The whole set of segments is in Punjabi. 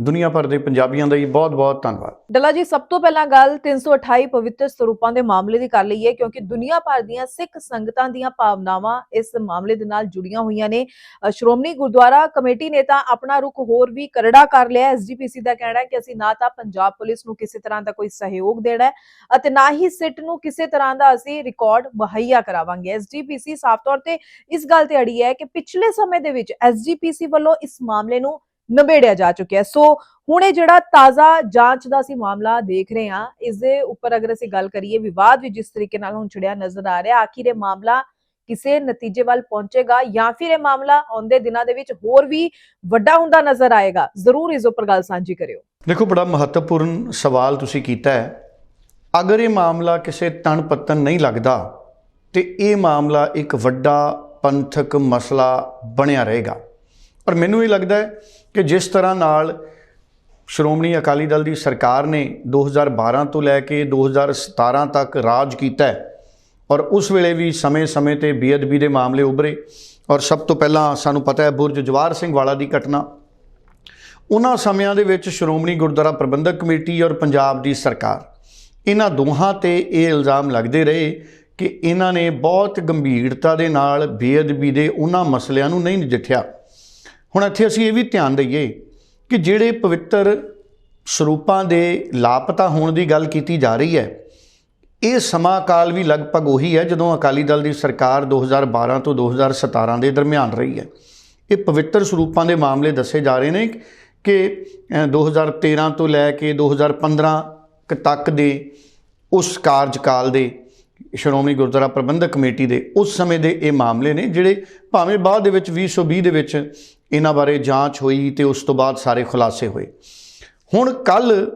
ਦੁਨੀਆ ਭਰ ਦੇ ਪੰਜਾਬੀਆਂ ਦਾ ਵੀ ਬਹੁਤ ਬਹੁਤ ਧੰਨਵਾਦ। ਡੱਲਾ ਜੀ, ਸਭ ਤੋਂ ਪਹਿਲਾਂ ਗੱਲ 328 ਪਵਿੱਤਰ ਸਰੂਪਾਂ ਦੇ ਮਾਮਲੇ ਦੀ ਕਰ ਲਈਏ, ਕਿਉਂਕਿ ਦੁਨੀਆ ਭਰ ਦੀਆਂ ਸਿੱਖ ਸੰਗਤਾਂ ਦੀਆਂ ਭਾਵਨਾਵਾਂ ਇਸ ਮਾਮਲੇ ਦੇ ਨਾਲ ਜੁੜੀਆਂ ਹੋਈਆਂ ਨੇ। ਸ਼੍ਰੋਮਣੀ ਗੁਰਦੁਆਰਾ ਕਮੇਟੀ ਨੇ ਤਾਂ ਆਪਣਾ ਰੁਖ ਹੋਰ ਵੀ ਕਰੜਾ ਕਰ ਲਿਆ ਐਸਜੀਪੀਸੀ ਦਾ ਕਹਿਣਾ ਹੈ ਕਿ ਅਸੀਂ ਨਾ ਤਾਂ ਪੰਜਾਬ ਪੁਲਿਸ ਨੂੰ ਕਿਸੇ ਤਰ੍ਹਾਂ ਦਾ ਕੋਈ ਸਹਿਯੋਗ ਦੇਣਾ ਹੈ ਅਤੇ ਨਾ ਹੀ ਸਿੱਟ ਨੂੰ ਕਿਸੇ ਤਰ੍ਹਾਂ ਦਾ ਅਸੀਂ ਰਿਕਾਰਡ ਮੁਹੱਈਆ ਕਰਾਵਾਂਗੇ। ਐਸਜੀਪੀਸੀ ਸਾਫ਼ ਤੌਰ ਤੇ ਇਸ ਗੱਲ ਤੇ ਅੜੀ ਹੈ ਕਿ ਪਿਛਲੇ ਸਮੇਂ ਦੇ ਵਿੱਚ ਐਸਜੀਪੀਸੀ ਵੱਲੋਂ ਇਸ ਮਾਮਲੇ ਨੂੰ ਨਿਬੇੜਿਆ ਜਾ ਚੁੱਕਿਆ ਸੋ ਹੁਣ ਇਹ ਜਿਹੜਾ ਤਾਜ਼ਾ ਜਾਂਚ ਦਾ ਅਸੀਂ ਮਾਮਲਾ ਦੇਖ ਰਹੇ ਹਾਂ ਇਸ ਦੇ ਉੱਪਰ ਅਗਰ ਅਸੀਂ ਗੱਲ ਕਰੀਏ, ਵਿਵਾਦ ਵੀ ਜਿਸ ਤਰੀਕੇ ਨਾਲ ਹੁਣ ਛਿੜਿਆ ਨਜ਼ਰ ਆ ਰਿਹਾ, ਆਖਿਰ ਇਹ ਮਾਮਲਾ ਕਿਸੇ ਨਤੀਜੇ ਵੱਲ ਪਹੁੰਚੇਗਾ ਜਾਂ ਫਿਰ ਇਹ ਮਾਮਲਾ ਆਉਂਦੇ ਦਿਨਾਂ ਦੇ ਵਿੱਚ ਹੋਰ ਵੀ ਵੱਡਾ ਹੁੰਦਾ ਨਜ਼ਰ ਆਏਗਾ? ਜ਼ਰੂਰ ਇਸ ਉੱਪਰ ਗੱਲ ਸਾਂਝੀ ਕਰਿਓ। ਦੇਖੋ, ਬੜਾ ਮਹੱਤਵਪੂਰਨ ਸਵਾਲ ਤੁਸੀਂ ਕੀਤਾ ਹੈ। ਅਗਰ ਇਹ ਮਾਮਲਾ ਕਿਸੇ ਤਣ ਪੱਤਨ ਨਹੀਂ ਲੱਗਦਾ, ਤੇ ਇਹ ਮਾਮਲਾ ਇੱਕ ਵੱਡਾ ਪੰਥਕ ਮਸਲਾ ਬਣਿਆ ਰਹੇਗਾ। ਪਰ ਮੈਨੂੰ ਇਹ ਲੱਗਦਾ ਹੈ ਕਿ ਜਿਸ ਤਰ੍ਹਾਂ ਨਾਲ ਸ਼੍ਰੋਮਣੀ ਅਕਾਲੀ ਦਲ ਦੀ ਸਰਕਾਰ ਨੇ 2012 ਤੋਂ ਲੈ ਕੇ 2017 ਤੱਕ ਰਾਜ ਕੀਤਾ ਔਰ ਉਸ ਵੇਲੇ ਵੀ ਸਮੇਂ-ਸਮੇਂ ਤੇ ਬੇਅਦਬੀ ਦੇ ਮਾਮਲੇ ਉਭਰੇ ਔਰ ਸਭ ਤੋਂ ਪਹਿਲਾਂ ਸਾਨੂੰ ਪਤਾ ਹੈ ਬੁਰਜ ਜਵਾਰ ਸਿੰਘ ਵਾਲਾ ਦੀ ਘਟਨਾ। ਉਹਨਾਂ ਸਮਿਆਂ ਦੇ ਵਿੱਚ ਸ਼੍ਰੋਮਣੀ ਗੁਰਦੁਆਰਾ ਪ੍ਰਬੰਧਕ ਕਮੇਟੀ ਔਰ ਪੰਜਾਬ ਦੀ ਸਰਕਾਰ। ਇਹਨਾਂ ਦੋਹਾਂ ਤੇ ਇਹ ਇਲਜ਼ਾਮ ਲੱਗਦੇ ਰਹੇ ਕਿ ਇਹਨਾਂ ਨੇ ਬਹੁਤ ਗੰਭੀਰਤਾ ਦੇ ਨਾਲ ਬੇਅਦਬੀ ਦੇ ਉਹਨਾਂ ਮਸਲਿਆਂ ਨੂੰ ਨਹੀਂ ਨਜਿੱਠਿਆ। ਹੁਣ ਇੱਥੇ ਅਸੀਂ ਇਹ ਵੀ ਧਿਆਨ ਦਈਏ ਕਿ ਜਿਹੜੇ ਪਵਿੱਤਰ ਸਰੂਪਾਂ ਦੇ ਲਾਪਤਾ ਹੋਣ ਦੀ ਗੱਲ ਕੀਤੀ ਜਾ ਰਹੀ ਹੈ ਇਹ ਸਮਾਂ ਕਾਲ ਵੀ ਲਗਭਗ ਉਹੀ ਹੈ ਜਦੋਂ ਅਕਾਲੀ ਦਲ ਦੀ ਸਰਕਾਰ 2012 ਤੋਂ 2017 ਦੇ ਦਰਮਿਆਨ ਰਹੀ ਹੈ। ਇਹ ਪਵਿੱਤਰ ਸਰੂਪਾਂ ਦੇ ਮਾਮਲੇ ਦੱਸੇ ਜਾ ਰਹੇ ਨੇ ਕਿ ਅ, 2013 ਤੋਂ ਲੈ ਕੇ 2015 ਕ ਤੱਕ ਦੇ ਉਸ ਕਾਰਜਕਾਲ ਦੇ ਸ਼੍ਰੋਮਣੀ ਗੁਰਦੁਆਰਾ ਪ੍ਰਬੰਧਕ ਕਮੇਟੀ ਦੇ ਉਸ ਸਮੇਂ ਦੇ ਇਹ ਮਾਮਲੇ ਨੇ ਜਿਹੜੇ ਭਾਵੇਂ ਬਾਅਦ ਦੇ ਵਿੱਚ 2020 ਦੇ ਵਿੱਚ ਇਹਨਾਂ ਬਾਰੇ ਜਾਂਚ ਹੋਈ ਤੇ ਉਸ ਤੋਂ ਬਾਅਦ ਸਾਰੇ ਖੁਲਾਸੇ ਹੋਏ। ਹੁਣ ਕੱਲ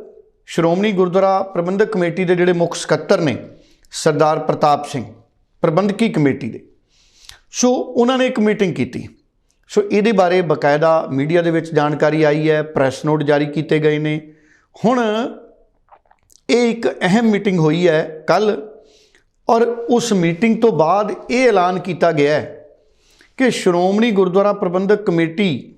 ਸ਼੍ਰੋਮਣੀ ਗੁਰਦੁਆਰਾ ਪ੍ਰਬੰਧਕ ਕਮੇਟੀ ਦੇ ਜਿਹੜੇ ਮੁੱਖ ਸਕੱਤਰ ਨੇ, ਸਰਦਾਰ ਪ੍ਰਤਾਪ ਸਿੰਘ, ਪ੍ਰਬੰਧਕੀ ਕਮੇਟੀ ਦੇ। ਸੋ ਉਹਨਾਂ ਨੇ ਇੱਕ ਮੀਟਿੰਗ ਕੀਤੀ। ਸੋ ਇਹਦੇ ਬਾਰੇ ਬਕਾਇਦਾ ਮੀਡੀਆ ਦੇ ਵਿੱਚ ਜਾਣਕਾਰੀ ਆਈ ਹੈ, ਪ੍ਰੈਸ ਨੋਟ ਜਾਰੀ ਕੀਤੇ ਗਏ ਨੇ। ਹੁਣ ਇਹ ਇੱਕ ਅਹਿਮ ਮੀਟਿੰਗ ਹੋਈ ਹੈ ਕੱਲ ਔਰ ਉਸ ਮੀਟਿੰਗ ਤੋਂ ਬਾਅਦ ਇਹ ਐਲਾਨ ਕੀਤਾ ਗਿਆ ਹੈ ਕਿ ਸ਼੍ਰੋਮਣੀ ਗੁਰਦੁਆਰਾ ਪ੍ਰਬੰਧਕ ਕਮੇਟੀ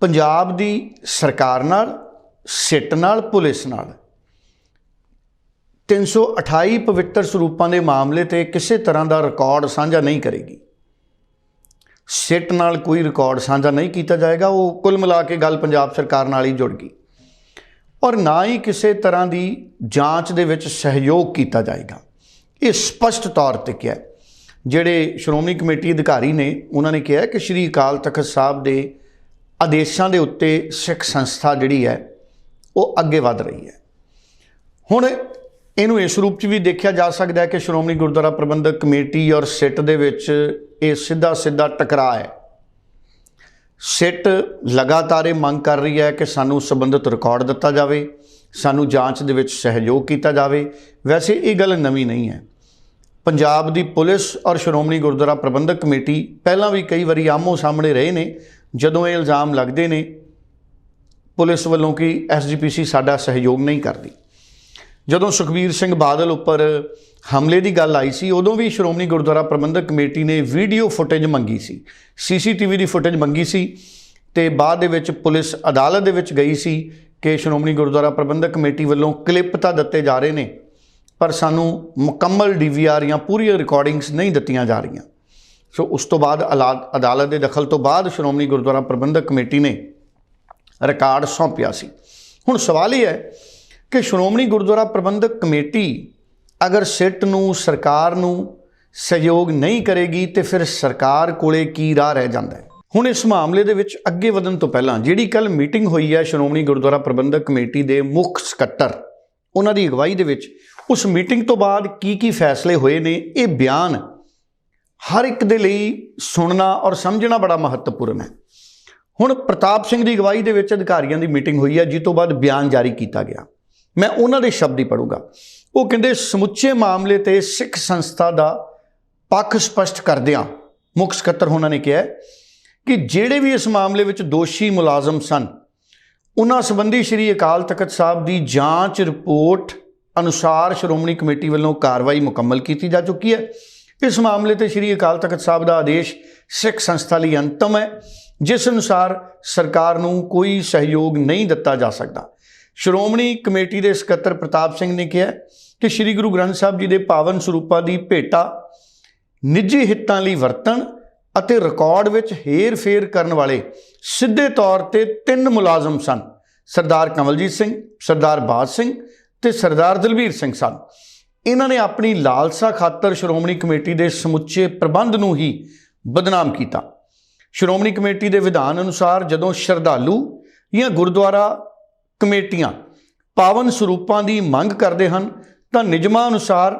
ਪੰਜਾਬ ਦੀ ਸਰਕਾਰ ਨਾਲ, ਸਿੱਟ ਨਾਲ, ਪੁਲਿਸ ਨਾਲ 328 ਪਵਿੱਤਰ ਸਰੂਪਾਂ ਦੇ ਮਾਮਲੇ ਤੇ ਕਿਸੇ ਤਰ੍ਹਾਂ ਦਾ ਰਿਕਾਰਡ ਸਾਂਝਾ ਨਹੀਂ ਕਰੇਗੀ। ਸਿੱਟ ਨਾਲ ਕੋਈ ਰਿਕਾਰਡ ਸਾਂਝਾ ਨਹੀਂ ਕੀਤਾ ਜਾਏਗਾ, ਉਹ ਕੁੱਲ ਮਿਲਾ ਕੇ ਗੱਲ ਪੰਜਾਬ ਸਰਕਾਰ ਨਾਲ ਹੀ ਜੁੜ ਗਈ। ਔਰ ਨਾ ਹੀ ਕਿਸੇ ਤਰ੍ਹਾਂ ਦੀ ਜਾਂਚ ਦੇ ਵਿੱਚ ਸਹਿਯੋਗ ਕੀਤਾ ਜਾਏਗਾ। ਇਹ ਸਪਸ਼ਟ ਤੌਰ ਤੇ ਕਿਹਾ ਜਿਹੜੇ ਸ਼੍ਰੋਮਣੀ ਕਮੇਟੀ ਅਧਿਕਾਰੀ ਨੇ, ਉਹਨਾਂ ਨੇ ਕਿਹਾ ਕਿ ਸ਼੍ਰੀ ਅਕਾਲ ਤਖਤ ਸਾਹਿਬ ਦੇ ਆਦੇਸ਼ਾਂ ਦੇ ਉੱਤੇ ਸਿੱਖ ਸੰਸਥਾ ਜਿਹੜੀ ਹੈ, ਉਹ ਅੱਗੇ ਵਧ ਰਹੀ ਹੈ। ਹੁਣ ਇਹਨੂੰ ਇਸ ਰੂਪ 'ਚ ਵੀ ਦੇਖਿਆ ਜਾ ਸਕਦਾ ਹੈ ਕਿ ਸ਼੍ਰੋਮਣੀ ਗੁਰਦੁਆਰਾ ਪ੍ਰਬੰਧਕ ਕਮੇਟੀ ਔਰ ਸਿੱਟ ਦੇ ਵਿੱਚ ਇਹ ਸਿੱਧਾ ਸਿੱਧਾ ਟਕਰਾਅ ਹੈ। ਸਿੱਟ ਲਗਾਤਾਰ ਇਹ ਮੰਗ ਕਰ ਰਹੀ ਹੈ ਕਿ ਸਾਨੂੰ ਸੰਬੰਧਿਤ ਰਿਕਾਰਡ ਦਿੱਤਾ ਜਾਵੇ, ਸਾਨੂੰ ਜਾਂਚ ਦੇ ਵਿੱਚ ਸਹਿਯੋਗ ਕੀਤਾ ਜਾਵੇ। ਵੈਸੇ ਇਹ ਗੱਲ ਨਵੀਂ ਨਹੀਂ ਹੈ। ਪੰਜਾਬ ਦੀ ਪੁਲਿਸ ਔਰ ਸ਼੍ਰੋਮਣੀ ਗੁਰਦੁਆਰਾ ਪ੍ਰਬੰਧਕ ਕਮੇਟੀ ਪਹਿਲਾਂ ਵੀ ਕਈ ਵਾਰੀ ਆਮੋ ਸਾਹਮਣੇ ਰਹੇ ਨੇ, ਜਦੋਂ ਇਹ ਇਲਜ਼ਾਮ ਲੱਗਦੇ ਨੇ, ਪੁਲਿਸ ਵੱਲੋਂ ਕਿ ਐਸਜੀਪੀਸੀ ਸਾਡਾ ਸਹਿਯੋਗ ਨਹੀਂ ਕਰਦੀ। ਜਦੋਂ ਸੁਖਬੀਰ ਸਿੰਘ ਬਾਦਲ ਉੱਪਰ ਹਮਲੇ ਦੀ ਗੱਲ ਆਈ ਸੀ, ਉਦੋਂ ਵੀ ਸ਼੍ਰੋਮਣੀ ਗੁਰਦੁਆਰਾ ਪ੍ਰਬੰਧਕ ਕਮੇਟੀ ਨੇ ਵੀਡੀਓ ਫੁਟੇਜ ਮੰਗੀ ਸੀ ਸੀਸੀਟੀਵੀ ਦੀ ਫੁਟੇਜ ਮੰਗੀ ਸੀ ਤੇ ਬਾਅਦ ਦੇ ਵਿੱਚ ਪੁਲਿਸ ਅਦਾਲਤ ਦੇ ਵਿੱਚ ਗਈ ਸੀ ਕਿ ਸ਼੍ਰੋਮਣੀ ਗੁਰਦੁਆਰਾ ਪ੍ਰਬੰਧਕ ਕਮੇਟੀ ਵੱਲੋਂ ਕਲਿੱਪ ਤਾਂ ਦਿੱਤੇ ਜਾ ਰਹੇ ਨੇ ਪਰ ਸਾਨੂੰ ਮੁਕੰਮਲ ਡੀਵੀਆਰ ਜਾਂ ਪੂਰੀਆਂ ਰਿਕਾਰਡਿੰਗਸ ਨਹੀਂ ਦਿੱਤੀਆਂ ਜਾ ਰਹੀਆਂ। ਸੋ ਉਸ ਤੋਂ ਬਾਅਦ ਅਲਾ- ਅਦਾਲਤ ਦੇ ਦਖਲ ਤੋਂ ਬਾਅਦ ਸ਼੍ਰੋਮਣੀ ਗੁਰਦੁਆਰਾ ਪ੍ਰਬੰਧਕ ਕਮੇਟੀ ਨੇ ਰਿਕਾਰਡ ਸੌਂਪਿਆ ਸੀ। ਹੁਣ ਸਵਾਲ ਇਹ ਹੈ ਕਿ ਸ਼੍ਰੋਮਣੀ ਗੁਰਦੁਆਰਾ ਪ੍ਰਬੰਧਕ ਕਮੇਟੀ ਅਗਰ ਸਿੱਟ ਨੂੰ, ਸਰਕਾਰ ਨੂੰ ਸਹਿਯੋਗ ਨਹੀਂ ਕਰੇਗੀ ਤੇ ਫਿਰ ਸਰਕਾਰ ਕੋਲੇ ਕੀ ਰਾਹ ਰਹਿ ਜਾਂਦਾ ਹੈ? ਹੁਣ ਇਸ ਮਾਮਲੇ ਦੇ ਵਿੱਚ ਅੱਗੇ ਵਧਣ ਤੋਂ ਪਹਿਲਾਂ ਜਿਹੜੀ ਕੱਲ ਮੀਟਿੰਗ ਹੋਈ ਹੈ ਸ਼੍ਰੋਮਣੀ ਗੁਰਦੁਆਰਾ ਪ੍ਰਬੰਧਕ ਕਮੇਟੀ ਦੇ ਮੁੱਖ ਸਕੱਤਰ, ਉਹਨਾਂ ਦੀ ਅਗਵਾਈ ਦੇ ਵਿੱਚ ਉਸ ਮੀਟਿੰਗ ਤੋਂ ਬਾਅਦ ਕੀ ਕੀ ਫੈਸਲੇ ਹੋਏ ਨੇ, ਇਹ ਬਿਆਨ ਹਰ ਇੱਕ ਦੇ ਲਈ ਸੁਣਨਾ ਔਰ ਸਮਝਣਾ ਬੜਾ ਮਹੱਤਵਪੂਰਨ ਹੈ। ਹੁਣ ਪ੍ਰਤਾਪ ਸਿੰਘ ਦੀ ਅਗਵਾਈ ਦੇ ਵਿੱਚ ਅਧਿਕਾਰੀਆਂ ਦੀ ਮੀਟਿੰਗ ਹੋਈ ਹੈ, ਜਿਸ ਤੋਂ ਬਾਅਦ ਬਿਆਨ ਜਾਰੀ ਕੀਤਾ ਗਿਆ। ਮੈਂ ਉਹਨਾਂ ਦੇ ਸ਼ਬਦ ਹੀ ਪੜੂੰਗਾ ਉਹ ਕਹਿੰਦੇ, ਸਮੁੱਚੇ ਮਾਮਲੇ ਤੇ ਸਿੱਖ ਸੰਸਥਾ ਦਾ ਪੱਖ ਸਪਸ਼ਟ ਕਰਦਿਆਂ ਮੁੱਖ ਸਕੱਤਰ ਉਹਨਾਂ ਨੇ ਕਿਹਾ ਕਿ ਜਿਹੜੇ ਵੀ ਇਸ ਮਾਮਲੇ ਵਿੱਚ ਦੋਸ਼ੀ ਮੁਲਾਜ਼ਮ ਸਨ, ਉਹਨਾਂ ਸੰਬੰਧੀ ਸ੍ਰੀ ਅਕਾਲ ਤਖਤ ਸਾਹਿਬ ਦੀ ਜਾਂਚ ਰਿਪੋਰਟ ਅਨੁਸਾਰ ਸ਼੍ਰੋਮਣੀ ਕਮੇਟੀ ਵੱਲੋਂ ਕਾਰਵਾਈ ਮੁਕੰਮਲ ਕੀਤੀ ਜਾ ਚੁੱਕੀ ਹੈ। ਇਸ ਮਾਮਲੇ ਤੇ ਸ੍ਰੀ ਅਕਾਲ ਤਖਤ ਸਾਹਿਬ ਦਾ ਆਦੇਸ਼ ਸਿੱਖ ਸੰਸਥਾ ਲਈ ਅੰਤਮ ਹੈ, ਜਿਸ ਅਨੁਸਾਰ ਸਰਕਾਰ ਨੂੰ ਕੋਈ ਸਹਿਯੋਗ ਨਹੀਂ ਦਿੱਤਾ ਜਾ ਸਕਦਾ। ਸ਼੍ਰੋਮਣੀ ਕਮੇਟੀ ਦੇ ਸਕੱਤਰ ਪ੍ਰਤਾਪ ਸਿੰਘ ਨੇ ਕਿਹਾ ਕਿ ਸ੍ਰੀ ਗੁਰੂ ਗ੍ਰੰਥ ਸਾਹਿਬ ਜੀ ਦੇ ਪਾਵਨ ਸਰੂਪਾਂ ਦੀ ਭੇਟਾ ਨਿੱਜੀ ਹਿੱਤਾਂ ਲਈ ਵਰਤਣ ਅਤੇ ਰਿਕਾਰਡ ਵਿੱਚ ਹੇਰ-ਫੇਰ ਕਰਨ ਵਾਲੇ ਸਿੱਧੇ ਤੌਰ ਤੇ ਤਿੰਨ ਮੁਲਾਜ਼ਮ ਸਨ। ਸਰਦਾਰ ਕਮਲਜੀਤ ਸਿੰਘ, ਸਰਦਾਰ ਬਾਜ ਸਿੰਘ ਤੇ ਸਰਦਾਰ ਦਲਬੀਰ ਸਿੰਘ ਸਨ। ਇਹਨਾਂ ਨੇ ਆਪਣੀ ਲਾਲਸਾ ਖਾਤਰ ਸ਼੍ਰੋਮਣੀ ਕਮੇਟੀ ਦੇ ਸਮੁੱਚੇ ਪ੍ਰਬੰਧ ਨੂੰ ਹੀ ਬਦਨਾਮ ਕੀਤਾ। ਸ਼੍ਰੋਮਣੀ ਕਮੇਟੀ ਦੇ ਵਿਧਾਨ ਅਨੁਸਾਰ ਜਦੋਂ ਸ਼ਰਧਾਲੂ ਜਾਂ ਗੁਰਦੁਆਰਾ ਕਮੇਟੀਆਂ ਪਾਵਨ ਸਰੂਪਾਂ ਦੀ ਮੰਗ ਕਰਦੇ ਹਨ, ਤਾਂ ਨਿਯਮਾਂ ਅਨੁਸਾਰ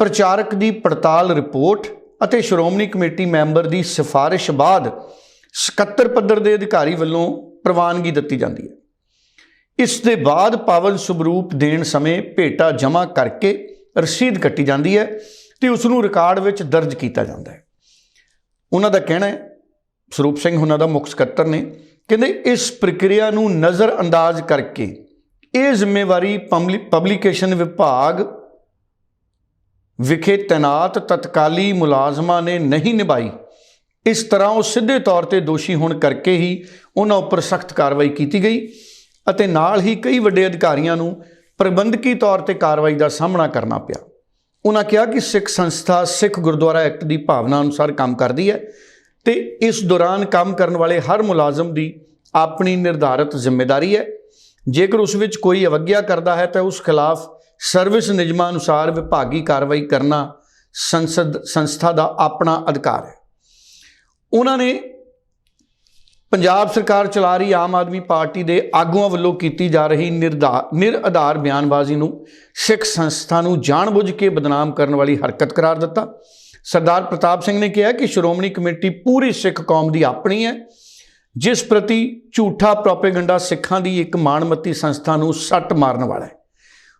ਪ੍ਰਚਾਰਕ ਦੀ ਪੜਤਾਲ ਰਿਪੋਰਟ ਅਤੇ ਸ਼੍ਰੋਮਣੀ ਕਮੇਟੀ ਮੈਂਬਰ ਦੀ ਸਿਫਾਰਿਸ਼ ਬਾਅਦ ਸਕੱਤਰ ਪੱਧਰ ਦੇ ਅਧਿਕਾਰੀ ਵੱਲੋਂ ਪ੍ਰਵਾਨਗੀ ਦਿੱਤੀ ਜਾਂਦੀ ਹੈ। ਇਸ ਦੇ ਬਾਅਦ ਪਾਵਨ ਸਰੂਪ ਦੇਣ ਸਮੇਂ ਭੇਟਾ ਜਮ੍ਹਾਂ ਕਰਕੇ ਰਸੀਦ ਕੱਟੀ ਜਾਂਦੀ ਹੈ ਤੇ ਉਸ ਨੂੰ ਰਿਕਾਰਡ ਵਿੱਚ ਦਰਜ ਕੀਤਾ ਜਾਂਦਾ ਹੈ। ਉਹਨਾਂ ਦਾ ਕਹਿਣਾ ਹੈ, ਸਰੂਪ ਸਿੰਘ ਉਹਨਾਂ ਦਾ ਮੁੱਖ ਸਕੱਤਰ ਨੇ, ਕਹਿੰਦੇ ਇਸ ਪ੍ਰਕਿਰਿਆ ਨੂੰ ਨਜ਼ਰ ਅੰਦਾਜ਼ ਕਰਕੇ ਇਹ ਜ਼ਿੰਮੇਵਾਰੀ ਪਬਲਿਕੇਸ਼ਨ ਵਿਭਾਗ ਵਿਖੇ ਤੈਨਾਤ ਤਤਕਾਲੀ ਮੁਲਾਜ਼ਮਾਂ ਨੇ ਨਹੀਂ ਨਿਭਾਈ। ਇਸ ਤਰ੍ਹਾਂ ਉਹ ਸਿੱਧੇ ਤੌਰ ਤੇ ਦੋਸ਼ੀ ਹੋਣ ਕਰਕੇ ਹੀ ਉਹਨਾਂ ਉੱਪਰ ਸਖਤ ਕਾਰਵਾਈ ਕੀਤੀ ਗਈ। ਅਤੇ ਨਾਲ ਹੀ ਕਈ ਵੱਡੇ ਅਧਿਕਾਰੀਆਂ ਨੂੰ ਪ੍ਰਬੰਧਕੀ ਤੌਰ ਤੇ ਕਾਰਵਾਈ ਦਾ ਸਾਹਮਣਾ ਕਰਨਾ ਪਿਆ। ਉਹਨਾਂ ਕਿਹਾ ਕਿ ਸਿੱਖ ਸੰਸਥਾ ਸਿੱਖ ਗੁਰਦੁਆਰਾ ਐਕਟ ਦੀ ਭਾਵਨਾ ਅਨੁਸਾਰ ਕੰਮ ਕਰਦੀ ਹੈ ਤੇ ਇਸ ਦੌਰਾਨ ਕੰਮ ਕਰਨ ਵਾਲੇ ਹਰ ਮੁਲਾਜ਼ਮ ਦੀ ਆਪਣੀ ਨਿਰਧਾਰਤ ਜ਼ਿੰਮੇਵਾਰੀ ਹੈ। ਜੇਕਰ ਉਸ ਵਿੱਚ ਕੋਈ ਅਵਗਿਆ ਕਰਦਾ ਹੈ ਤਾਂ ਉਸ ਖਿਲਾਫ ਸਰਵਿਸ ਨਿਯਮਾਂ ਅਨੁਸਾਰ ਵਿਭਾਗੀ ਕਾਰਵਾਈ ਕਰਨਾ ਸੰਸਦ ਸੰਸਥਾ ਦਾ ਆਪਣਾ ਅਧਿਕਾਰ ਹੈ। ਉਹਨਾਂ ਨੇ ਪੰਜਾਬ ਸਰਕਾਰ ਚਲਾ ਰਹੀ ਆਮ ਆਦਮੀ ਪਾਰਟੀ ਦੇ ਆਗੂਆਂ ਵੱਲੋਂ ਕੀਤੀ ਜਾ ਰਹੀ ਨਿਰਧਾ, ਨਿਰਆਧਾਰ ਬਿਆਨਬਾਜ਼ੀ ਨੂੰ ਸਿੱਖ ਸੰਸਥਾ ਨੂੰ ਜਾਣਬੁੱਝ ਕੇ ਬਦਨਾਮ ਕਰਨ ਵਾਲੀ ਹਰਕਤ ਕਰਾਰ ਦਿੱਤਾ। ਸਰਦਾਰ ਪ੍ਰਤਾਪ ਸਿੰਘ ਨੇ ਕਿਹਾ ਕਿ ਸ਼੍ਰੋਮਣੀ ਕਮੇਟੀ ਪੂਰੀ ਸਿੱਖ ਕੌਮ ਦੀ ਆਪਣੀ ਹੈ, ਜਿਸ ਪ੍ਰਤੀ ਝੂਠਾ ਪ੍ਰੋਪੇਗੈਂਡਾ ਸਿੱਖਾਂ ਦੀ ਇੱਕ ਮਾਣਮੱਤੀ ਸੰਸਥਾ ਨੂੰ ਸੱਟ ਮਾਰਨ ਵਾਲਾ ਹੈ।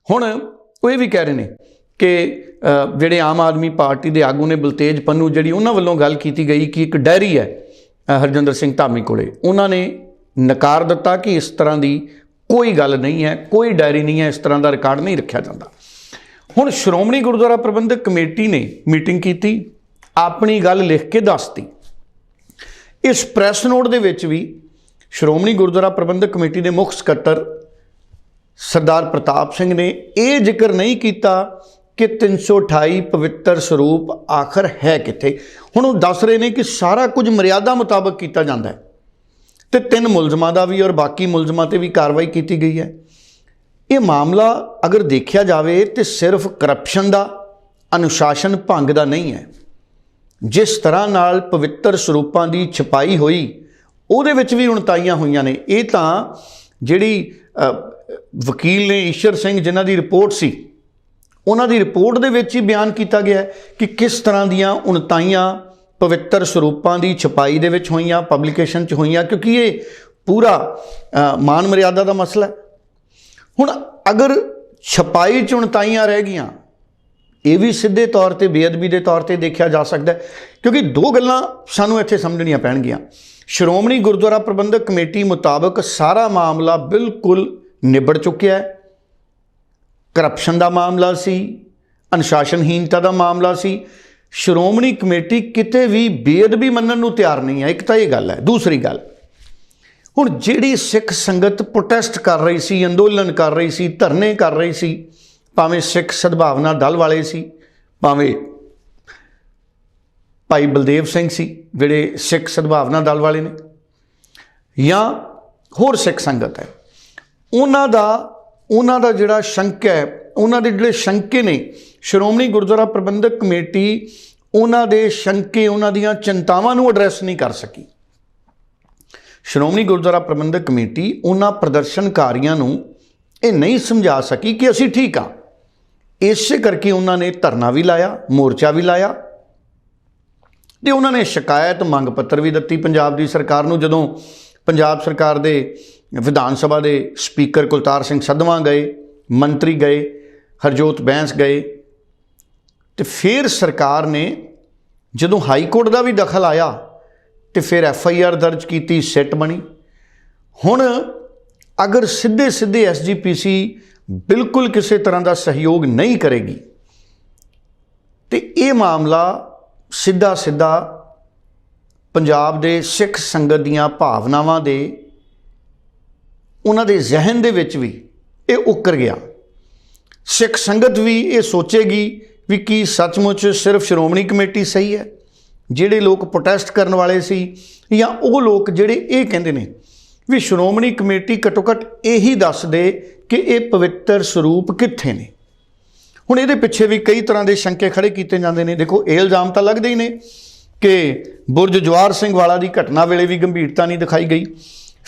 ਹੁਣ ਉਹ ਇਹ ਵੀ ਕਹਿ ਰਹੇ ਨੇ ਕਿ ਜਿਹੜੇ ਆਮ ਆਦਮੀ ਪਾਰਟੀ ਦੇ ਆਗੂ ਨੇ ਬਲਤੇਜ ਪੰਨੂ, ਜਿਹੜੀ ਉਹਨਾਂ ਵੱਲੋਂ ਗੱਲ ਕੀਤੀ ਗਈ ਕਿ ਇੱਕ ਡਾਇਰੀ ਹੈ ਹਰਜਿੰਦਰ ਸਿੰਘ ਧਾਮੀ ਕੋਲੇ। ਉਹਨਾਂ ਨੇ ਨਕਾਰ ਦਿੱਤਾ ਕਿ ਇਸ ਤਰ੍ਹਾਂ ਦੀ ਕੋਈ ਗੱਲ ਨਹੀਂ ਹੈ, ਕੋਈ ਡਾਇਰੀ ਨਹੀਂ ਹੈ, ਇਸ ਤਰ੍ਹਾਂ ਦਾ ਰਿਕਾਰਡ ਨਹੀਂ ਰੱਖਿਆ ਜਾਂਦਾ। ਹੁਣ ਸ਼੍ਰੋਮਣੀ ਗੁਰਦੁਆਰਾ ਪ੍ਰਬੰਧਕ ਕਮੇਟੀ ਨੇ ਮੀਟਿੰਗ ਕੀਤੀ, ਆਪਣੀ ਗੱਲ ਲਿਖ ਕੇ ਦੱਸਤੀ। ਇਸ ਪ੍ਰੈਸ ਨੋਟ ਦੇ ਵਿੱਚ ਵੀ ਸ਼੍ਰੋਮਣੀ ਗੁਰਦੁਆਰਾ ਪ੍ਰਬੰਧਕ ਕਮੇਟੀ ਦੇ ਮੁੱਖ ਸਕੱਤਰ ਸਰਦਾਰ ਪ੍ਰਤਾਪ ਸਿੰਘ ਨੇ ਇਹ ਜ਼ਿਕਰ ਨਹੀਂ ਕੀਤਾ ਕਿ 328 ਪਵਿੱਤਰ ਸਰੂਪ ਆਖਰ ਹੈ ਕਿੱਥੇ? ਹੁਣ ਉਹ ਦੱਸ ਰਹੇ ਨੇ ਕਿ ਸਾਰਾ ਕੁਝ ਮਰਿਆਦਾ ਮੁਤਾਬਕ ਕੀਤਾ ਜਾਂਦਾ ਹੈ। ਤੇ ਤਿੰਨ ਮੁਲਜ਼ਮਾਂ ਦਾ ਵੀ ਔਰ ਬਾਕੀ ਮੁਲਜ਼ਮਾਂ ਤੇ ਵੀ ਕਾਰਵਾਈ ਕੀਤੀ ਗਈ ਹੈ। ਇਹ ਮਾਮਲਾ ਅਗਰ ਦੇਖਿਆ ਜਾਵੇ ਤੇ ਸਿਰਫ ਕਰਪਸ਼ਨ ਦਾ, ਅਨੁਸ਼ਾਸਨ ਭੰਗ ਦਾ ਨਹੀਂ ਹੈ। ਜਿਸ ਤਰ੍ਹਾਂ ਨਾਲ ਪਵਿੱਤਰ ਸਰੂਪਾਂ ਦੀ ਛਪਾਈ ਹੋਈ, ਉਹਦੇ ਵਿੱਚ ਵੀ ਉਣਤਾਈਆਂ ਹੋਈਆਂ ਨੇ। ਇਹ ਤਾਂ ਜਿਹੜੀ ਵਕੀਲ ਨੇ ਈਸ਼ਰ ਸਿੰਘ ਜਿਨ੍ਹਾਂ ਦੀ ਰਿਪੋਰਟ ਸੀ ਉਹਨਾਂ ਦੀ ਰਿਪੋਰਟ ਦੇ ਵਿੱਚ ਹੀ ਬਿਆਨ ਕੀਤਾ ਗਿਆ ਕਿ ਕਿਸ ਤਰ੍ਹਾਂ ਦੀਆਂ ਉਣਤਾਈਆਂ ਪਵਿੱਤਰ ਸਰੂਪਾਂ ਦੀ ਛਪਾਈ ਦੇ ਵਿੱਚ ਹੋਈਆਂ ਪਬਲੀਕੇਸ਼ਨ 'ਚ ਹੋਈਆਂ ਕਿਉਂਕਿ ਇਹ ਪੂਰਾ ਅ, ਮਾਨ ਮਰਿਆਦਾ ਦਾ ਮਸਲਾ ਹੈ। ਹੁਣ ਅਗਰ ਛਪਾਈ 'ਚ ਉਣਤਾਈਆਂ ਰਹਿ ਗਈਆਂ ਇਹ ਵੀ ਸਿੱਧੇ ਤੌਰ ਤੇ ਬੇਅਦਬੀ ਦੇ ਤੌਰ ਤੇ ਦੇਖਿਆ ਜਾ ਸਕਦਾ ਹੈ ਕਿਉਂਕਿ ਦੋ ਗੱਲਾਂ ਸਾਨੂੰ ਇੱਥੇ ਸਮਝਣੀਆਂ ਪੈਣਗੀਆਂ। ਸ਼੍ਰੋਮਣੀ ਗੁਰਦੁਆਰਾ ਪ੍ਰਬੰਧਕ ਕਮੇਟੀ ਮੁਤਾਬਕ ਸਾਰਾ ਮਾਮਲਾ ਬਿਲਕੁਲ ਨਿਬੜ ਚੁੱਕਿਆ ਹੈ। ਕਰਪਸ਼ਨ ਦਾ ਮਾਮਲਾ ਸੀ ਅਨੁਸ਼ਾਸਨਹੀਨਤਾ ਦਾ ਮਾਮਲਾ ਸੀ। ਸ਼੍ਰੋਮਣੀ ਕਮੇਟੀ ਕਿਤੇ ਵੀ ਬੇਅਦਬੀ ਮੰਨਣ ਨੂੰ ਤਿਆਰ ਨਹੀਂ ਹੈ। ਇੱਕ ਤਾਂ ਇਹ ਗੱਲ ਹੈ। ਦੂਸਰੀ ਗੱਲ, ਹੁਣ ਜਿਹੜੀ ਸਿੱਖ ਸੰਗਤ ਪ੍ਰੋਟੈਸਟ ਕਰ ਰਹੀ ਸੀ, ਅੰਦੋਲਨ ਕਰ ਰਹੀ ਸੀ, ਧਰਨੇ ਕਰ ਰਹੀ ਸੀ, ਭਾਵੇਂ ਸਿੱਖ ਸਦਭਾਵਨਾ ਦਲ ਵਾਲੇ ਸੀ, ਭਾਵੇਂ ਭਾਈ ਬਲਦੇਵ ਸਿੰਘ ਸੀ, ਜਿਹੜੇ ਸਿੱਖ ਸਦਭਾਵਨਾ ਦਲ ਵਾਲੇ ਨੇ, ਜਾਂ ਹੋਰ ਸਿੱਖ ਸੰਗਤ ਹੈ, ਉਹਨਾਂ ਦਾ ਉਹਨਾਂ ਦਾ ਜਿਹੜਾ ਸ਼ੰਕ ਹੈ, ਉਹਨਾਂ ਦੇ ਜਿਹੜੇ ਸ਼ੰਕੇ ਨੇ, ਸ਼੍ਰੋਮਣੀ ਗੁਰਦੁਆਰਾ ਪ੍ਰਬੰਧਕ ਕਮੇਟੀ ਉਹਨਾਂ ਦੇ ਸ਼ੰਕੇ, ਉਹਨਾਂ ਦੀਆਂ ਚਿੰਤਾਵਾਂ ਨੂੰ ਐਡਰੈਸ ਨਹੀਂ ਕਰ ਸਕੀ। ਸ਼੍ਰੋਮਣੀ ਗੁਰਦੁਆਰਾ ਪ੍ਰਬੰਧਕ ਕਮੇਟੀ ਉਹਨਾਂ ਪ੍ਰਦਰਸ਼ਨਕਾਰੀਆਂ ਨੂੰ ਇਹ ਨਹੀਂ ਸਮਝਾ ਸਕੀ ਕਿ ਅਸੀਂ ਠੀਕ ਆ ਇਸੇ ਕਰਕੇ ਉਹਨਾਂ ਨੇ ਧਰਨਾ ਵੀ ਲਾਇਆ, ਮੋਰਚਾ ਵੀ ਲਾਇਆ। ਤੇ ਉਹਨਾਂ ਨੇ ਸ਼ਿਕਾਇਤ, ਮੰਗ ਪੱਤਰ ਵੀ ਦਿੱਤੀ ਪੰਜਾਬ ਦੀ ਸਰਕਾਰ ਨੂੰ, ਜਦੋਂ ਪੰਜਾਬ ਸਰਕਾਰ ਦੇ ਵਿਧਾਨ ਸਭਾ ਦੇ ਸਪੀਕਰ ਕੁਲਤਾਰ ਸਿੰਘ ਸੰਧਵਾਂ ਗਏ, ਮੰਤਰੀ ਗਏ, ਹਰਜੋਤ ਬੈਂਸ ਗਏ। ਤੇ ਫਿਰ ਸਰਕਾਰ ਨੇ ਜਦੋਂ ਹਾਈ ਕੋਰਟ ਦਾ ਵੀ ਦਖਲ ਆਇਆ, ਤੇ ਫਿਰ ਐਫ ਆਈ ਆਰ ਦਰਜ ਕੀਤੀ, ਸਿੱਟ ਬਣੀ। ਹੁਣ ਅਗਰ ਸਿੱਧੇ ਸਿੱਧੇ ਐਸਜੀਪੀਸੀ ਬਿਲਕੁਲ ਕਿਸੇ ਤਰ੍ਹਾਂ ਦਾ ਸਹਿਯੋਗ ਨਹੀਂ ਕਰੇਗੀ, ਤੇ ਇਹ ਮਾਮਲਾ ਸਿੱਧਾ ਸਿੱਧਾ ਪੰਜਾਬ ਦੇ ਸਿੱਖ ਸੰਗਤ ਦੀਆਂ ਭਾਵਨਾਵਾਂ ਦੇ ਉਹਨਾਂ ਦੇ ਜ਼ਿਹਨ ਦੇ ਵਿੱਚ ਵੀ ਇਹ ਉੱਕਰ ਗਿਆ। ਸਿੱਖ ਸੰਗਤ ਵੀ ਇਹ ਸੋਚੇਗੀ ਵੀ ਕੀ ਸੱਚਮੁੱਚ ਸਿਰਫ ਸ਼੍ਰੋਮਣੀ ਕਮੇਟੀ ਸਹੀ ਹੈ, ਜਿਹੜੇ ਲੋਕ ਪ੍ਰੋਟੈਸਟ ਕਰਨ ਵਾਲੇ ਸੀ ਜਾਂ ਉਹ ਲੋਕ ਜਿਹੜੇ ਇਹ ਕਹਿੰਦੇ ਨੇ ਵੀ ਸ਼੍ਰੋਮਣੀ ਕਮੇਟੀ ਘੱਟੋ ਘੱਟ ਇਹੀ ਦੱਸ ਦੇ ਕਿ ਇਹ ਪਵਿੱਤਰ ਸਰੂਪ ਕਿੱਥੇ ਨੇ। ਹੁਣ ਇਹਦੇ ਪਿੱਛੇ ਵੀ ਕਈ ਤਰ੍ਹਾਂ ਦੇ ਸ਼ੰਕੇ ਖੜੇ ਕੀਤੇ ਜਾਂਦੇ ਨੇ। ਦੇਖੋ, ਇਹ ਇਲਜ਼ਾਮ ਤਾਂ ਲੱਗਦੇ ਹੀ ਨੇ ਕਿ ਬੁਰਜ ਜਵਾਰ ਸਿੰਘ ਵਾਲਾ ਦੀ ਘਟਨਾ ਵੇਲੇ ਵੀ ਗੰਭੀਰਤਾ ਨਹੀਂ ਦਿਖਾਈ ਗਈ।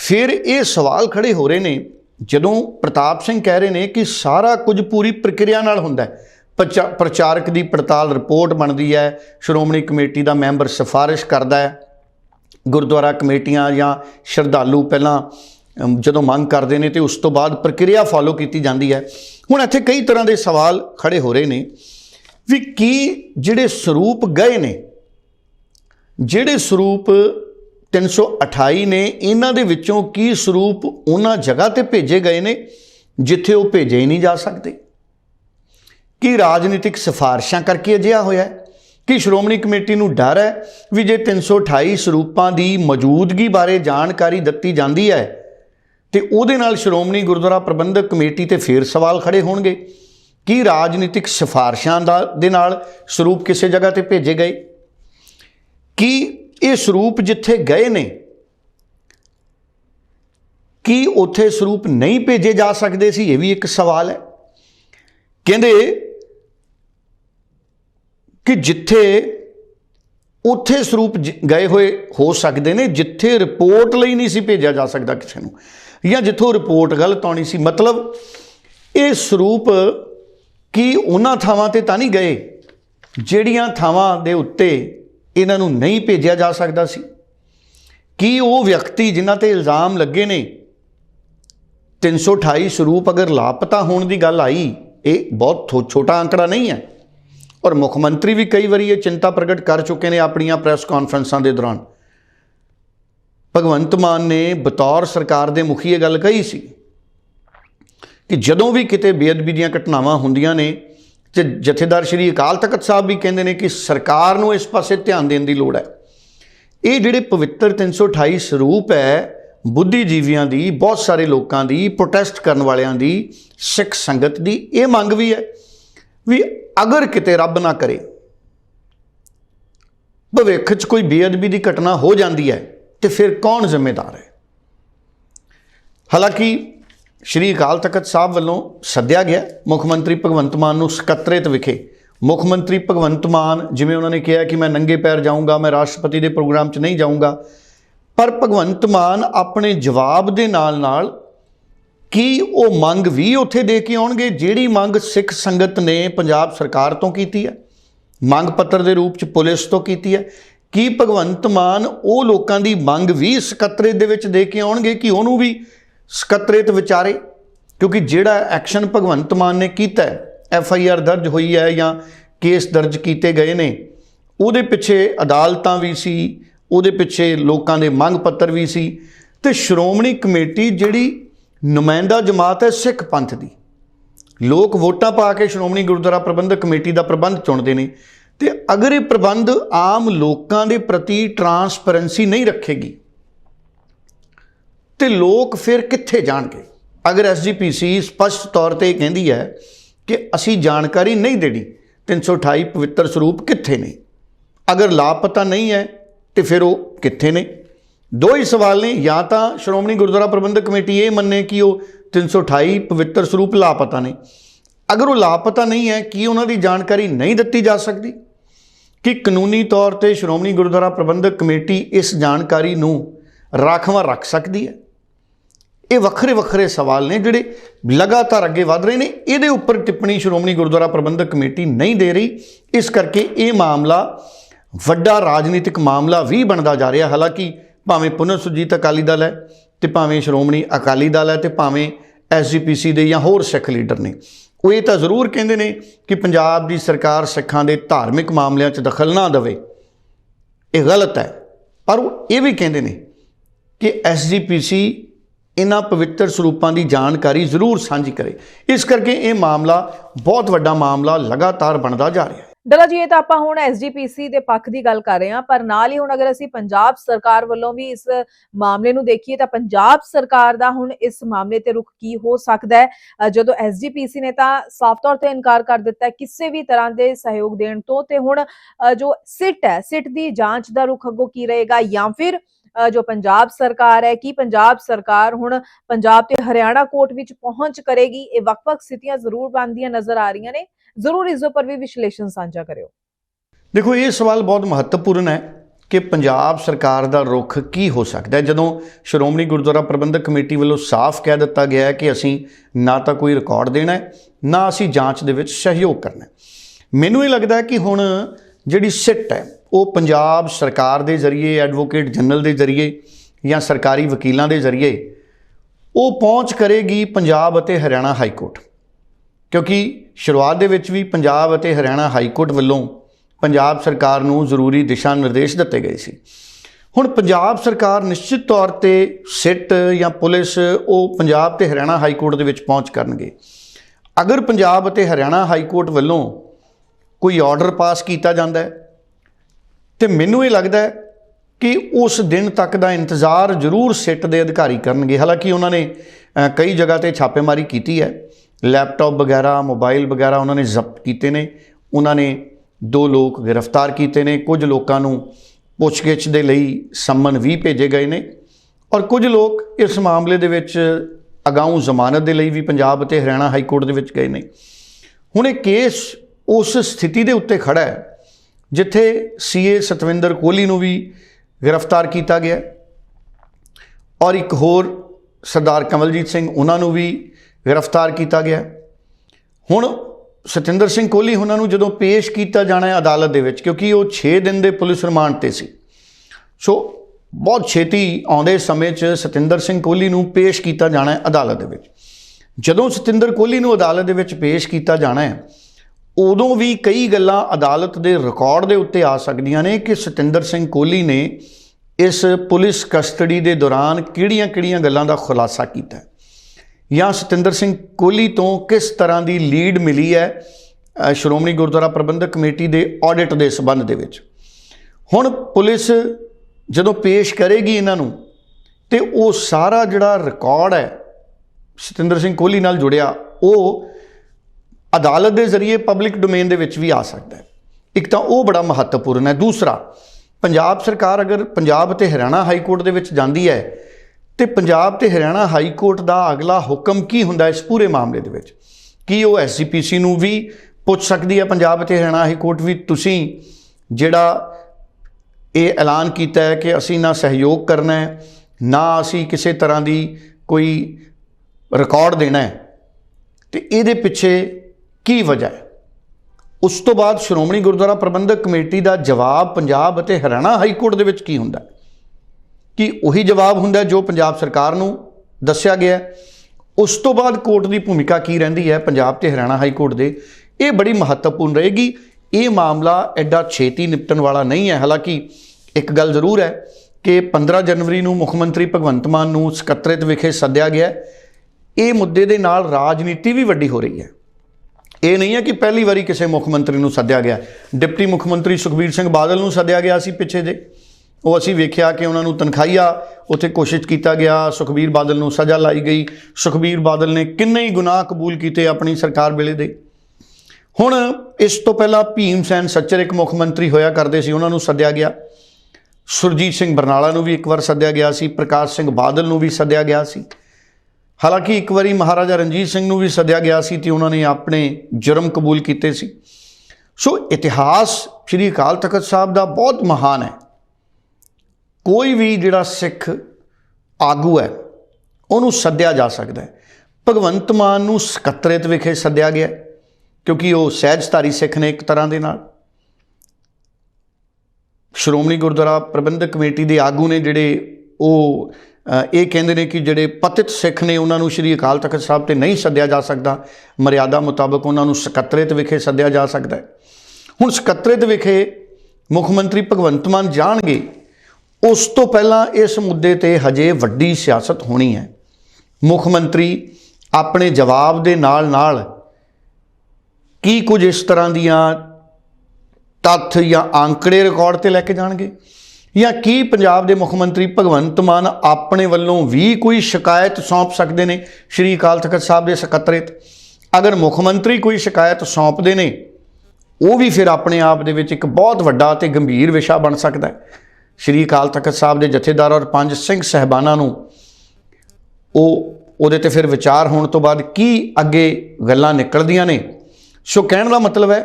ਫਿਰ ਇਹ ਸਵਾਲ ਖੜੇ ਹੋ ਰਹੇ ਨੇ, ਜਦੋਂ ਪ੍ਰਤਾਪ ਸਿੰਘ ਕਹਿ ਰਹੇ ਨੇ ਕਿ ਸਾਰਾ ਕੁਝ ਪੂਰੀ ਪ੍ਰਕਿਰਿਆ ਨਾਲ ਹੁੰਦਾ ਹੈ। ਪ੍ਰਚਾ- ਪ੍ਰਚਾਰਕ ਦੀ ਪੜਤਾਲ ਰਿਪੋਰਟ ਬਣਦੀ ਹੈ, ਸ਼੍ਰੋਮਣੀ ਕਮੇਟੀ ਦਾ ਮੈਂਬਰ ਸਿਫਾਰਿਸ਼ ਕਰਦਾ ਹੈ। ਗੁਰਦੁਆਰਾ ਕਮੇਟੀਆਂ ਜਾਂ ਸ਼ਰਧਾਲੂ ਪਹਿਲਾਂ ਜਦੋਂ ਮੰਗ ਕਰਦੇ ਨੇ ਤੇ ਉਸ ਤੋਂ ਬਾਅਦ ਪ੍ਰਕਿਰਿਆ ਫਾਲੋ ਕੀਤੀ ਜਾਂਦੀ ਹੈ। ਹੁਣ ਇੱਥੇ ਕਈ ਤਰ੍ਹਾਂ ਦੇ ਸਵਾਲ ਖੜੇ ਹੋ ਰਹੇ ਨੇ ਵੀ ਕੀ ਜਿਹੜੇ ਸਰੂਪ ਗਏ ਨੇ, ਜਿਹੜੇ ਸਰੂਪ 328 ਨੇ ਇਹਨਾਂ ਦੇ ਵਿੱਚੋਂ ਕੀ ਸਰੂਪ ਉਹਨਾਂ ਜਗ੍ਹਾ ਤੇ ਭੇਜੇ ਗਏ ਨੇ ਜਿੱਥੇ ਉਹ ਭੇਜੇ ਹੀ ਨਹੀਂ ਜਾ ਸਕਦੇ? ਕੀ ਰਾਜਨੀਤਿਕ ਸਿਫਾਰਸ਼ਾਂ ਕਰਕੇ ਅਜਿਹਾ ਹੋਇਆ ਹੈ? ਕਿ ਸ਼੍ਰੋਮਣੀ ਕਮੇਟੀ ਨੂੰ ਡਰ ਹੈ ਵੀ ਜੇ 328 ਸਰੂਪਾਂ ਦੀ ਮੌਜੂਦਗੀ ਬਾਰੇ ਜਾਣਕਾਰੀ ਦਿੱਤੀ ਜਾਂਦੀ ਹੈ, ਤੇ ਉਹਦੇ ਨਾਲ ਸ਼੍ਰੋਮਣੀ ਗੁਰਦੁਆਰਾ ਪ੍ਰਬੰਧਕ ਕਮੇਟੀ ਤੇ ਫੇਰ ਸਵਾਲ ਖੜੇ ਹੋਣਗੇ? ਕੀ ਰਾਜਨੀਤਿਕ ਸਿਫਾਰਸ਼ਾਂ ਦਾ ਦੇ ਨਾਲ ਸਰੂਪ ਕਿਸੇ ਜਗ੍ਹਾ ਤੇ ਭੇਜੇ ਗਏ? ਕੀ ਇਹ ਸਰੂਪ ਜਿੱਥੇ ਗਏ ਨੇ, ਕੀ ਉੱਥੇ ਸਰੂਪ ਨਹੀਂ ਭੇਜੇ ਜਾ ਸਕਦੇ ਸੀ? ਇਹ ਵੀ ਇੱਕ ਸਵਾਲ ਹੈ। ਕਹਿੰਦੇ ਕਿ ਜਿੱਥੇ ਉੱਥੇ ਸਰੂਪ ਜ- ਗਏ ਹੋਏ ਹੋ ਸਕਦੇ ਨੇ, ਜਿੱਥੇ ਰਿਪੋਰਟ ਲਈ ਨਹੀਂ ਸੀ ਭੇਜਿਆ ਜਾ ਸਕਦਾ ਕਿਸੇ ਨੂੰ, ਜਾਂ ਜਿੱਥੋਂ ਰਿਪੋਰਟ ਗਲਤ ਆਉਣੀ ਸੀ। ਮਤਲਬ ਇਹ ਸਰੂਪ ਕੀ ਉਹਨਾਂ ਥਾਵਾਂ ਤੇ ਤਾਂ ਨਹੀਂ ਗਏ, ਜਿਹੜੀਆਂ ਥਾਵਾਂ ਦੇ ਉੱਤੇ ਇਹਨਾਂ ਨੂੰ ਨਹੀਂ ਭੇਜਿਆ ਜਾ ਸਕਦਾ ਸੀ। ਕੀ ਉਹ ਵਿਅਕਤੀ ਜਿਨ੍ਹਾਂ ਤੇ ਇਲਜ਼ਾਮ ਲੱਗੇ ਨੇ? 328 ਸਰੂਪ ਅਗਰ ਲਾਪਤਾ ਹੋਣ ਦੀ ਗੱਲ ਆਈ, ਇਹ ਬਹੁਤ ਥੋ- ਛੋਟਾ ਅੰਕੜਾ ਨਹੀਂ ਹੈ। ਔਰ ਮੁੱਖ ਮੰਤਰੀ ਵੀ ਕਈ ਵਾਰੀ ਇਹ ਚਿੰਤਾ ਪ੍ਰਗਟ ਕਰ ਚੁੱਕੇ ਨੇ ਆਪਣੀਆਂ ਪ੍ਰੈਸ ਕਾਨਫਰੰਸਾਂ ਦੇ ਦੌਰਾਨ। ਭਗਵੰਤ ਮਾਨ ਨੇ ਬਤੌਰ ਸਰਕਾਰ ਦੇ ਮੁਖੀ ਇਹ ਗੱਲ ਕਹੀ ਸੀ ਕਿ ਜਦੋਂ ਵੀ ਕਿਤੇ ਬੇਅਦਬੀ ਦੀਆਂ ਘਟਨਾਵਾਂ ਹੁੰਦੀਆਂ ਨੇ ਤੇ ਜਥੇਦਾਰ ਸ਼੍ਰੀ ਅਕਾਲ ਤਖਤ ਸਾਹਿਬ ਵੀ ਕਹਿੰਦੇ ਨੇ ਕਿ ਸਰਕਾਰ ਨੂੰ ਇਸ ਪਾਸੇ ਧਿਆਨ ਦੇਣ ਦੀ ਲੋੜ ਹੈ। ਇਹ ਜਿਹੜੇ ਪਵਿੱਤਰ 328 ਸਰੂਪ ਹੈ, ਬੁੱਧੀਜੀਵੀਆਂ ਦੀ, ਬਹੁਤ ਸਾਰੇ ਲੋਕਾਂ ਦੀ ਪ੍ਰੋਟੈਸਟ ਕਰਨ ਵਾਲਿਆਂ ਦੀ, ਸਿੱਖ ਸੰਗਤ ਦੀ, ਇਹ ਮੰਗ ਵੀ ਹੈ ਵੀ ਅਗਰ ਕਿਤੇ ਰੱਬ ਨਾ ਕਰੇ, ਭਵਿੱਖ 'ਚ ਕੋਈ ਬੇਅਦਬੀ ਦੀ ਘਟਨਾ ਹੋ ਜਾਂਦੀ ਹੈ ਤੇ ਫਿਰ ਕੌਣ ਜ਼ਿੰਮੇਦਾਰ ਹੈ? ਹਾਲਾਂਕਿ ਸ਼੍ਰੀ ਅਕਾਲ ਤਖਤ ਸਾਹਿਬ ਵੱਲੋਂ ਸੱਦਿਆ ਗਿਆ ਮੁੱਖ ਮੰਤਰੀ ਭਗਵੰਤ ਮਾਨ ਨੂੰ ਸਕੱਤਰੇਤ ਵਿਖੇ। ਮੁੱਖ ਮੰਤਰੀ ਭਗਵੰਤ ਮਾਨ ਜਿਵੇਂ ਉਹਨਾਂ ਨੇ ਕਿਹਾ ਕਿ ਮੈਂ ਨੰਗੇ ਪੈਰ ਜਾਊਂਗਾ, ਮੈਂ ਰਾਸ਼ਟਰਪਤੀ ਦੇ ਪ੍ਰੋਗਰਾਮ 'ਚ ਨਹੀਂ ਜਾਊਂਗਾ, ਪਰ ਭਗਵੰਤ ਮਾਨ ਆਪਣੇ ਜਵਾਬ ਦੇ ਨਾਲ ਨਾਲ ਕੀ ਉਹ ਮੰਗ ਵੀ ਉੱਥੇ ਦੇ ਕੇ ਆਉਣਗੇ? ਜਿਹੜੀ ਮੰਗ ਸਿੱਖ ਸੰਗਤ ਨੇ ਪੰਜਾਬ ਸਰਕਾਰ ਤੋਂ ਕੀਤੀ ਹੈ, ਮੰਗ ਪੱਤਰ ਦੇ ਰੂਪ ਚ ਪੁਲਿਸ ਤੋਂ ਕੀਤੀ ਹੈ, ਕੀ ਭਗਵੰਤ ਮਾਨ ਉਹ ਲੋਕਾਂ ਦੀ ਮੰਗ ਵੀ ਸਕੱਤਰੇਤ ਦੇ ਵਿੱਚ ਦੇ ਕੇ ਆਉਣਗੇ ਕਿ ਉਹਨੂੰ ਵੀ ਸਕੱਤਰੇਤ ਵਿਚਾਰੇ, ਕਿਉਂਕਿ ਜਿਹੜਾ ਐਕਸ਼ਨ ਭਗਵੰਤ ਮਾਨ ਨੇ ਕੀਤਾ ਐਫ ਆਈ ਆਰ ਦਰਜ ਹੋਈ ਹੈ ਜਾਂ ਕੇਸ ਦਰਜ ਕੀਤੇ ਗਏ ਨੇ, ਉਹਦੇ ਪਿੱਛੇ ਅਦਾਲਤਾਂ ਵੀ ਸੀ, ਉਹਦੇ ਪਿੱਛੇ ਲੋਕਾਂ ਦੇ ਮੰਗ ਪੱਤਰ ਵੀ ਸੀ, ਤੇ ਸ਼੍ਰੋਮਣੀ ਕਮੇਟੀ ਜਿਹੜੀ ਨੁਮਾਇੰਦਾ ਜਮਾਤ ਹੈ ਸਿੱਖ ਪੰਥ ਦੀ, ਲੋਕ ਵੋਟਾਂ ਪਾ ਕੇ ਸ਼੍ਰੋਮਣੀ ਗੁਰਦੁਆਰਾ ਪ੍ਰਬੰਧਕ ਕਮੇਟੀ ਦਾ ਪ੍ਰਬੰਧ ਚੁਣਦੇ ਨੇ, ਤੇ ਅਗਰ ਇਹ ਪ੍ਰਬੰਧ ਆਮ ਲੋਕਾਂ ਦੇ ਪ੍ਰਤੀ ਟਰਾਂਸਪੇਰੈਂਸੀ ਨਹੀਂ ਰੱਖੇਗੀ ਤੇ ਲੋਕ ਫਿਰ ਕਿੱਥੇ ਜਾਣਗੇ? ਅਗਰ ਐਸਜੀਪੀਸੀ ਸਪਸ਼ਟ ਤੌਰ ਤੇ ਕਹਿੰਦੀ ਹੈ ਕਿ ਅਸੀਂ ਜਾਣਕਾਰੀ ਨਹੀਂ ਦੇਣੀ 328 ਪਵਿੱਤਰ ਸਰੂਪ ਕਿੱਥੇ ਨੇ? ਅਗਰ ਲਾਪਤਾ ਨਹੀਂ ਹੈ, ਤੇ ਫਿਰ ਉਹ ਕਿੱਥੇ ਨੇ? ਦੋ ਹੀ ਸਵਾਲ ਨੇ, ਜਾਂ ਤਾਂ ਸ਼੍ਰੋਮਣੀ ਗੁਰਦੁਆਰਾ ਪ੍ਰਬੰਧਕ ਕਮੇਟੀ ਇਹ ਮੰਨੇ ਕਿ ਉਹ 328 ਪਵਿੱਤਰ ਸਰੂਪ ਲਾਪਤਾ ਨੇ। ਅਗਰ ਉਹ ਲਾਪਤਾ ਨਹੀਂ ਹੈ, ਕੀ ਉਹਨਾਂ ਦੀ ਜਾਣਕਾਰੀ ਨਹੀਂ ਦਿੱਤੀ ਜਾ ਸਕਦੀ? ਕਿ ਕਾਨੂੰਨੀ ਤੌਰ ਤੇ ਸ਼੍ਰੋਮਣੀ ਗੁਰਦੁਆਰਾ ਪ੍ਰਬੰਧਕ ਕਮੇਟੀ ਇਸ ਜਾਣਕਾਰੀ ਨੂੰ ਰਾਖਵਾਂ ਰੱਖ ਸਕਦੀ ਹੈ? ਇਹ ਵੱਖਰੇ ਵੱਖਰੇ ਸਵਾਲ ਨੇ ਜਿਹੜੇ ਲਗਾਤਾਰ ਅੱਗੇ ਵਧ ਰਹੇ ਨੇ। ਇਹਦੇ ਉੱਪਰ ਟਿੱਪਣੀ ਸ਼੍ਰੋਮਣੀ ਗੁਰਦੁਆਰਾ ਪ੍ਰਬੰਧਕ ਕਮੇਟੀ ਨਹੀਂ ਦੇ ਰਹੀ। ਇਸ ਕਰਕੇ ਇਹ ਮਾਮਲਾ ਵੱਡਾ ਰਾਜਨੀਤਿਕ ਮਾਮਲਾ ਵੀ ਬਣਦਾ ਜਾ ਰਿਹਾ। ਹਾਲਾਂਕਿ ਭਾਵੇਂ ਪੁਨਰ ਸੁਰਜੀਤ ਅਕਾਲੀ ਦਲ ਹੈ ਤੇ ਭਾਵੇਂ ਸ਼੍ਰੋਮਣੀ ਅਕਾਲੀ ਦਲ ਹੈ ਤੇ ਭਾਵੇਂ ਐਸਜੀਪੀਸੀ ਦੇ ਜਾਂ ਹੋਰ ਸਿੱਖ ਲੀਡਰ ਨੇ। ਉਹ ਇਹ ਤਾਂ ਜ਼ਰੂਰ ਕਹਿੰਦੇ ਨੇ ਕਿ ਪੰਜਾਬ ਦੀ ਸਰਕਾਰ ਸਿੱਖਾਂ ਦੇ ਧਾਰਮਿਕ ਮਾਮਲਿਆਂ 'ਚ ਦਖਲ ਨਾ ਦੇਵੇ। ਇਹ ਗਲਤ ਹੈ। ਪਰ ਉਹ ਇਹ ਵੀ ਕਹਿੰਦੇ ਨੇ ਕਿ ਐਸਜੀਪੀਸੀ ਇਹਨਾਂ ਪਵਿੱਤਰ ਸਰੂਪਾਂ ਦੀ ਜਾਣਕਾਰੀ ਜ਼ਰੂਰ ਸਾਂਝੀ ਕਰੇ। ਇਸ ਕਰਕੇ ਇਹ ਮਾਮਲਾ ਬਹੁਤ ਵੱਡਾ ਮਾਮਲਾ ਲਗਾਤਾਰ ਬਣਦਾ ਜਾ ਰਿਹਾ ਹੈ। ਡਲਾ ਜੀ ਇਹ ਤਾਂ ਆਪਾਂ ਹੁਣ ਐਸਜੀਪੀਸੀ ਦੇ ਪੱਖ ਦੀ ਗੱਲ ਕਰ ਰਹੇ ਹਾਂ ਪਰ ਨਾਲ ਹੀ ਹੁਣ ਅਗਰ ਅਸੀਂ ਪੰਜਾਬ ਸਰਕਾਰ ਵੱਲੋਂ ਵੀ ਇਸ ਮਾਮਲੇ ਨੂੰ ਦੇਖੀਏ ਤਾਂ ਪੰਜਾਬ ਸਰਕਾਰ ਦਾ ਹੁਣ ਇਸ ਮਾਮਲੇ ਤੇ ਰੁਖ ਕੀ ਹੋ ਸਕਦਾ ਹੈ? ਅ, ਜਦੋਂ ਐਸਜੀਪੀਸੀ ਨੇ ਤਾਂ ਸਾਫ਼ ਤੌਰ ਤੇ ਇਨਕਾਰ ਕਰ ਦਿੱਤਾ ਕਿਸੇ ਵੀ ਤਰ੍ਹਾਂ ਦੇ ਸਹਿਯੋਗ ਦੇਣ ਤੋਂ ਤੇ ਹੁਣ ਜੋ ਸਿਟ ਹੈ ਸਿਟ ਦੀ ਜਾਂਚ ਦਾ ਰੁਖ ਅੱਗੋਂ ਕੀ ਰਹੇਗਾ ਜਾਂ ਫਿਰ ਜੋ ਪੰਜਾਬ ਸਰਕਾਰ ਹੈ, ਕੀ ਪੰਜਾਬ ਸਰਕਾਰ ਹੁਣ ਪੰਜਾਬ ਤੇ ਹਰਿਆਣਾ ਕੋਰਟ ਵਿੱਚ ਪਹੁੰਚ ਕਰੇਗੀ? ਇਹ ਵੱਖ-ਵੱਖ ਸਥਿਤੀਆਂ ਜ਼ਰੂਰ ਬਣਦੀਆਂ ਨਜ਼ਰ ਆ ਰਹੀਆਂ ਨੇ। ਜ਼ਰੂਰ ਇਸ ਉੱਪਰ ਵੀ ਵਿਸ਼ਲੇਸ਼ਣ ਸਾਂਝਾ ਕਰਿਓ। ਦੇਖੋ, ਇਹ ਸਵਾਲ ਬਹੁਤ ਮਹੱਤਵਪੂਰਨ ਹੈ ਕਿ ਪੰਜਾਬ ਸਰਕਾਰ ਦਾ ਰੁਖ ਕੀ ਹੋ ਸਕਦਾ ਜਦੋਂ ਸ਼੍ਰੋਮਣੀ ਗੁਰਦੁਆਰਾ ਪ੍ਰਬੰਧਕ ਕਮੇਟੀ ਵੱਲੋਂ ਸਾਫ਼ ਕਹਿ ਦਿੱਤਾ ਗਿਆ ਹੈ ਕਿ ਅਸੀਂ ਨਾ ਤਾਂ ਕੋਈ ਰਿਕਾਰਡ ਦੇਣਾ ਹੈ, ਨਾ ਅਸੀਂ ਜਾਂਚ ਦੇ ਵਿੱਚ ਸਹਿਯੋਗ ਕਰਨਾ ਹੈ। ਮੈਨੂੰ ਇਹ ਲੱਗਦਾ ਕਿ ਹੁਣ ਜਿਹੜੀ ਸਿੱਟ ਹੈ ਉਹ ਪੰਜਾਬ ਸਰਕਾਰ ਦੇ ਜ਼ਰੀਏ ਐਡਵੋਕੇਟ ਜਨਰਲ ਦੇ ਜ਼ਰੀਏ ਜਾਂ ਸਰਕਾਰੀ ਵਕੀਲਾਂ ਦੇ ਜ਼ਰੀਏ, ਉਹ ਪਹੁੰਚ ਕਰੇਗੀ ਪੰਜਾਬ ਅਤੇ ਹਰਿਆਣਾ ਹਾਈ ਕੋਰਟ ਕਿਉਂਕਿ ਸ਼ੁਰੂਆਤ ਦੇ ਵਿੱਚ ਵੀ ਪੰਜਾਬ ਅਤੇ ਹਰਿਆਣਾ ਹਾਈ ਕੋਰਟ ਵੱਲੋਂ ਪੰਜਾਬ ਸਰਕਾਰ ਨੂੰ ਜ਼ਰੂਰੀ ਦਿਸ਼ਾ ਨਿਰਦੇਸ਼ ਦਿੱਤੇ ਗਏ ਸੀ। ਹੁਣ ਪੰਜਾਬ ਸਰਕਾਰ ਨਿਸ਼ਚਿਤ ਤੌਰ ਤੇ ਸਿੱਟ ਜਾਂ ਪੁਲਿਸ ਉਹ ਪੰਜਾਬ ਤੇ ਹਰਿਆਣਾ ਹਾਈ ਕੋਰਟ ਦੇ ਵਿੱਚ ਪਹੁੰਚ ਕਰਨਗੇ। ਅਗਰ ਪੰਜਾਬ ਅਤੇ ਹਰਿਆਣਾ ਹਾਈ ਕੋਰਟ ਵੱਲੋਂ ਕੋਈ ਆਰਡਰ ਪਾਸ ਕੀਤਾ ਜਾਂਦਾ ਹੈ ਤੇ ਮੈਨੂੰ ਇਹ ਲੱਗਦਾ ਹੈ ਕਿ ਉਸ ਦਿਨ ਤੱਕ ਦਾ ਇੰਤਜ਼ਾਰ ਜ਼ਰੂਰ ਸਿੱਟ ਦੇ ਅਧਿਕਾਰੀ ਕਰਨਗੇ। ਹਾਲਾਂਕਿ ਉਹਨਾਂ ਨੇ ਕਈ ਜਗ੍ਹਾ ਤੇ ਛਾਪੇਮਾਰੀ ਕੀਤੀ ਹੈ। ਲੈਪਟਾਪ ਵਗੈਰਾ, ਮੋਬਾਈਲ ਵਗੈਰਾ ਉਹਨਾਂ ਨੇ ਜ਼ਬਤ ਕੀਤੇ ਨੇ। ਉਹਨਾਂ ਨੇ ਦੋ ਲੋਕ ਗ੍ਰਿਫਤਾਰ ਕੀਤੇ ਨੇ। ਕੁਝ ਲੋਕਾਂ ਨੂੰ ਪੁੱਛਗਿੱਛ ਦੇ ਲਈ ਸੰਮਨ ਵੀ ਭੇਜੇ ਗਏ ਨੇ। ਔਰ ਕੁਝ ਲੋਕ ਇਸ ਮਾਮਲੇ ਦੇ ਵਿੱਚ ਅਗਾਊਂ ਜ਼ਮਾਨਤ ਦੇ ਲਈ ਵੀ ਪੰਜਾਬ ਅਤੇ ਹਰਿਆਣਾ ਹਾਈ ਕੋਰਟ ਦੇ ਵਿੱਚ ਗਏ ਨੇ। ਹੁਣ ਇਹ ਕੇਸ ਉਸ ਸਥਿਤੀ ਦੇ ਉੱਤੇ ਖੜਾ ਹੈ ਜਿੱਥੇ ਸੀਏ ਸਤਵਿੰਦਰ ਕੋਹਲੀ ਨੂੰ ਵੀ ਗ੍ਰਿਫਤਾਰ ਕੀਤਾ ਗਿਆ ਔਰ ਇੱਕ ਹੋਰ ਸਰਦਾਰ ਕਮਲਜੀਤ ਸਿੰਘ, ਉਹਨਾਂ ਨੂੰ ਵੀ ਗ੍ਰਿਫਤਾਰ ਕੀਤਾ ਗਿਆ ਹੁਣ ਸਤਿੰਦਰ ਸਿੰਘ ਕੋਹਲੀ ਉਹਨਾਂ ਨੂੰ ਜਦੋਂ ਪੇਸ਼ ਕੀਤਾ ਜਾਣਾ ਹੈ ਅਦਾਲਤ ਦੇ ਵਿੱਚ, ਕਿਉਂਕਿ ਉਹ 6 ਦਿਨ ਦੇ ਪੁਲਿਸ ਰਿਮਾਂਡ ਤੇ ਸੀ। ਸੋ ਬਹੁਤ ਛੇਤੀ ਆਉਂਦੇ ਸਮੇਂ 'ਚ ਸਤਿੰਦਰ ਸਿੰਘ ਕੋਹਲੀ ਨੂੰ ਪੇਸ਼ ਕੀਤਾ ਜਾਣਾ ਹੈ ਅਦਾਲਤ ਦੇ ਵਿੱਚ। ਜਦੋਂ ਸਤਿੰਦਰ ਕੋਹਲੀ ਨੂੰ ਅਦਾਲਤ ਦੇ ਵਿੱਚ ਪੇਸ਼ ਕੀਤਾ ਜਾਣਾ ਹੈ ਉਦੋਂ ਵੀ ਕਈ ਗੱਲਾਂ ਅਦਾਲਤ ਦੇ ਰਿਕਾਰਡ ਦੇ ਉੱਤੇ ਆ ਸਕਦੀਆਂ ਨੇ ਕਿ ਸਤਿੰਦਰ ਸਿੰਘ ਕੋਹਲੀ ਨੇ ਇਸ ਪੁਲਿਸ ਕਸਟਡੀ ਦੇ ਦੌਰਾਨ ਕਿਹੜੀਆਂ-ਕਿਹੜੀਆਂ ਗੱਲਾਂ ਦਾ ਖੁਲਾਸਾ ਕੀਤਾ। ਜਾਂ ਸਤਿੰਦਰ ਸਿੰਘ ਕੋਹਲੀ ਤੋਂ ਕਿਸ ਤਰ੍ਹਾਂ ਦੀ ਲੀਡ ਮਿਲੀ ਹੈ ਸ਼੍ਰੋਮਣੀ ਗੁਰਦੁਆਰਾ ਪ੍ਰਬੰਧਕ ਕਮੇਟੀ ਦੇ ਆਡਿਟ ਦੇ ਸਬੰਧ ਦੇ ਵਿੱਚ। ਹੁਣ ਪੁਲਿਸ ਜਦੋਂ ਪੇਸ਼ ਕਰੇਗੀ ਇਹਨਾਂ ਨੂੰ, ਤੇ ਉਹ ਸਾਰਾ ਜਿਹੜਾ ਰਿਕਾਰਡ ਹੈ ਸਤਿੰਦਰ ਸਿੰਘ ਕੋਹਲੀ ਨਾਲ ਜੁੜਿਆ, ਉਹ ਅਦਾਲਤ ਦੇ ਜ਼ਰੀਏ ਪਬਲਿਕ ਡੋਮੇਨ ਦੇ ਵਿੱਚ ਵੀ ਆ ਸਕਦਾ ਹੈ। ਇੱਕ ਤਾਂ ਉਹ ਬੜਾ ਮਹੱਤਵਪੂਰਨ ਹੈ। ਦੂਸਰਾ, ਪੰਜਾਬ ਸਰਕਾਰ ਅਗਰ ਪੰਜਾਬ ਤੇ ਹਰਿਆਣਾ ਹਾਈ ਕੋਰਟ ਦੇ ਵਿੱਚ ਜਾਂਦੀ ਹੈ ਤੇ ਪੰਜਾਬ ਤੇ ਹਰਿਆਣਾ ਹਾਈ ਕੋਰਟ ਦਾ ਅਗਲਾ ਹੁਕਮ ਕੀ ਹੁੰਦਾ ਇਸ ਪੂਰੇ ਮਾਮਲੇ ਦੇ ਵਿੱਚ? ਕੀ ਉਹ ਐਸਜੀਪੀਸੀ ਨੂੰ ਵੀ ਪੁੱਛ ਸਕਦੀ ਹੈ ਪੰਜਾਬ ਤੇ ਹਰਿਆਣਾ ਹਾਈ ਕੋਰਟ ਵੀ? ਤੁਸੀਂ ਜਿਹੜਾ ਇਹ ਐਲਾਨ ਕੀਤਾ ਹੈ ਕਿ ਅਸੀਂ ਨਾ ਸਹਿਯੋਗ ਕਰਨਾ ਹੈ, ਨਾ ਅਸੀਂ ਕਿਸੇ ਤਰ੍ਹਾਂ ਦੀ ਕੋਈ ਰਿਕਾਰਡ ਦੇਣਾ ਹੈ, ਤੇ ਇਹਦੇ ਪਿੱਛੇ ਕੀ ਵਜ੍ਹਾ ਹੈ? ਉਸ ਤੋਂ ਬਾਅਦ ਸ਼੍ਰੋਮਣੀ ਗੁਰਦੁਆਰਾ ਪ੍ਰਬੰਧਕ ਕਮੇਟੀ ਦਾ ਜਵਾਬ ਪੰਜਾਬ ਅਤੇ ਹਰਿਆਣਾ ਹਾਈ ਕੋਰਟ ਦੇ ਵਿੱਚ ਕੀ ਹੁੰਦਾ ਹੈ? ਕਿ ਉਹੀ ਜਵਾਬ ਹੁੰਦਾ ਜੋ ਪੰਜਾਬ ਸਰਕਾਰ ਨੂੰ ਦੱਸਿਆ ਗਿਆ ਉਸ ਤੋਂ ਬਾਅਦ ਕੋਰਟ ਦੀ ਭੂਮਿਕਾ ਕੀ ਰਹਿੰਦੀ ਹੈ ਪੰਜਾਬ ਤੇ ਹਰਿਆਣਾ ਹਾਈ ਕੋਰਟ ਦੇ? ਇਹ ਬੜੀ ਮਹੱਤਵਪੂਰਨ ਰਹੇਗੀ। ਇਹ ਮਾਮਲਾ ਐਡਾ ਛੇਤੀ ਨਿਪਟਣ ਵਾਲਾ ਨਹੀਂ ਹੈ। ਹਾਲਾਂਕਿ ਇੱਕ ਗੱਲ ਜ਼ਰੂਰ ਹੈ ਕਿ 15 ਜਨਵਰੀ ਨੂੰ ਮੁੱਖ ਮੰਤਰੀ ਭਗਵੰਤ ਮਾਨ ਨੂੰ ਸਕੱਤਰੇਤ ਵਿਖੇ ਸੱਦਿਆ ਗਿਆ ਇਹ ਮੁੱਦੇ ਦੇ ਨਾਲ ਰਾਜਨੀਤੀ ਵੀ ਵੱਡੀ ਹੋ ਰਹੀ ਹੈ। ਇਹ ਨਹੀਂ ਹੈ ਕਿ ਪਹਿਲੀ ਵਾਰੀ ਕਿਸੇ ਮੁੱਖ ਮੰਤਰੀ ਨੂੰ ਸੱਦਿਆ ਗਿਆ। ਡਿਪਟੀ ਮੁੱਖ ਮੰਤਰੀ ਸੁਖਬੀਰ ਸਿੰਘ ਬਾਦਲ ਨੂੰ ਸੱਦਿਆ ਗਿਆ ਸੀ ਪਿੱਛੇ ਜੇ। ਉਹ ਅਸੀਂ ਵੇਖਿਆ ਕਿ ਉਹਨਾਂ ਨੂੰ ਤਨਖਾਹੀਆ ਉੱਥੇ ਕੋਸ਼ਿਸ਼ ਕੀਤਾ ਗਿਆ, ਸੁਖਬੀਰ ਬਾਦਲ ਨੂੰ ਸਜ਼ਾ ਲਾਈ ਗਈ। ਸੁਖਬੀਰ ਬਾਦਲ ਨੇ ਕਿੰਨੇ ਹੀ ਗੁਨਾਹ ਕਬੂਲ ਕੀਤੇ ਆਪਣੀ ਸਰਕਾਰ ਵੇਲੇ ਦੇ। ਹੁਣ ਇਸ ਤੋਂ ਪਹਿਲਾਂ ਭੀਮ ਸੈਨ ਸੱਚਰ ਇੱਕ ਮੁੱਖ ਮੰਤਰੀ ਹੋਇਆ ਕਰਦੇ ਸੀ, ਉਹਨਾਂ ਨੂੰ ਸੱਦਿਆ ਗਿਆ। ਸੁਰਜੀਤ ਸਿੰਘ ਬਰਨਾਲਾ ਨੂੰ ਵੀ ਇੱਕ ਵਾਰ ਸੱਦਿਆ ਗਿਆ ਸੀ, ਪ੍ਰਕਾਸ਼ ਸਿੰਘ ਬਾਦਲ ਨੂੰ ਵੀ ਸੱਦਿਆ ਗਿਆ ਸੀ। ਹਾਲਾਂਕਿ ਇੱਕ ਵਾਰੀ ਮਹਾਰਾਜਾ ਰਣਜੀਤ ਸਿੰਘ ਨੂੰ ਵੀ ਸੱਦਿਆ ਗਿਆ ਸੀ ਤੇ ਉਹਨਾਂ ਨੇ ਆਪਣੇ ਜੁਰਮ ਕਬੂਲ ਕੀਤੇ ਸੀ। ਸੋ ਇਤਿਹਾਸ ਸ੍ਰੀ ਅਕਾਲ ਤਖਤ ਸਾਹਿਬ ਦਾ ਬਹੁਤ ਮਹਾਨ ਹੈ। ਕੋਈ ਵੀ ਜਿਹੜਾ ਸਿੱਖ ਆਗੂ ਹੈ, ਉਹਨੂੰ ਸੱਦਿਆ ਜਾ ਸਕਦਾ ਹੈ। ਭਗਵੰਤ ਮਾਨ ਨੂੰ ਸਕੱਤਰੇਤ ਵਿਖੇ ਸੱਦਿਆ ਗਿਆ, ਕਿਉਂਕਿ ਉਹ ਸਹਿਜਧਾਰੀ ਸਿੱਖ ਨੇ ਇੱਕ ਤਰ੍ਹਾਂ ਦੇ ਨਾਲ। ਸ਼੍ਰੋਮਣੀ ਗੁਰਦੁਆਰਾ ਪ੍ਰਬੰਧਕ ਕਮੇਟੀ ਦੇ ਆਗੂ ਨੇ ਜਿਹੜੇ ਉਹ ਇਹ ਕਹਿੰਦੇ ਨੇ ਕਿ ਜਿਹੜੇ ਪਤਿਤ ਸਿੱਖ ਨੇ ਉਹਨਾਂ ਨੂੰ ਸ਼੍ਰੀ ਅਕਾਲ ਤਖਤ ਸਾਹਿਬ ਤੇ ਨਹੀਂ ਸੱਦਿਆ ਜਾ ਸਕਦਾ। ਮਰਿਆਦਾ ਮੁਤਾਬਕ ਉਹਨਾਂ ਨੂੰ ਸਕੱਤਰੇਤ ਵਿਖੇ ਸੱਦਿਆ ਜਾ ਸਕਦਾ ਹੈ। ਹੁਣ ਸਕੱਤਰੇਤ ਵਿਖੇ ਮੁੱਖ ਮੰਤਰੀ ਭਗਵੰਤ ਮਾਨ ਜਾਣਗੇ। ਉਸ ਤੋਂ ਪਹਿਲਾਂ ਇਸ ਮੁੱਦੇ ਤੇ ਹਜੇ ਵੱਡੀ ਸਿਆਸਤ ਹੋਣੀ ਹੈ। ਮੁੱਖ ਮੰਤਰੀ ਆਪਣੇ ਜਵਾਬ ਦੇ ਨਾਲ ਨਾਲ ਕੀ ਕੁਝ ਇਸ ਤਰ੍ਹਾਂ ਦੀਆਂ ਤੱਥ ਜਾਂ ਅੰਕੜੇ ਰਿਕਾਰਡ ਤੇ ਲੈ ਕੇ ਜਾਣਗੇ? ਜਾਂ ਕੀ ਪੰਜਾਬ ਦੇ ਮੁੱਖ ਮੰਤਰੀ ਭਗਵੰਤ ਮਾਨ ਆਪਣੇ ਵੱਲੋਂ ਵੀ ਕੋਈ ਸ਼ਿਕਾਇਤ ਸੌਂਪ ਸਕਦੇ ਨੇ? ਸ਼੍ਰੀ ਅਕਾਲ ਤਖਤ ਸਾਹਿਬ ਦੇ ਸਕੱਤਰੇਤ। ਅਗਰ ਮੁੱਖ ਮੰਤਰੀ ਕੋਈ ਸ਼ਿਕਾਇਤ ਸੌਂਪਦੇ ਨੇ, ਉਹ ਵੀ ਫਿਰ ਆਪਣੇ ਆਪ ਦੇ ਵਿੱਚ ਇੱਕ ਬਹੁਤ ਵੱਡਾ ਤੇ ਗੰਭੀਰ ਵਿਸ਼ਾ ਬਣ ਸਕਦਾ ਹੈ। ਸ਼੍ਰੀ ਅਕਾਲ ਤਖਤ ਸਾਹਿਬ ਦੇ ਜਥੇਦਾਰ ਔਰ ਪੰਜ ਸਿੰਘ ਸਹਿਬਾਨਾਂ ਨੂੰ ਉਹ, ਉਹਦੇ ਤੇ ਫਿਰ ਵਿਚਾਰ ਹੋਣ ਤੋਂ ਬਾਅਦ ਕੀ ਅੱਗੇ ਗੱਲਾਂ ਨਿਕਲਦੀਆਂ ਨੇ? ਸੋ ਕਹਿਣ ਦਾ ਮਤਲਬ ਹੈ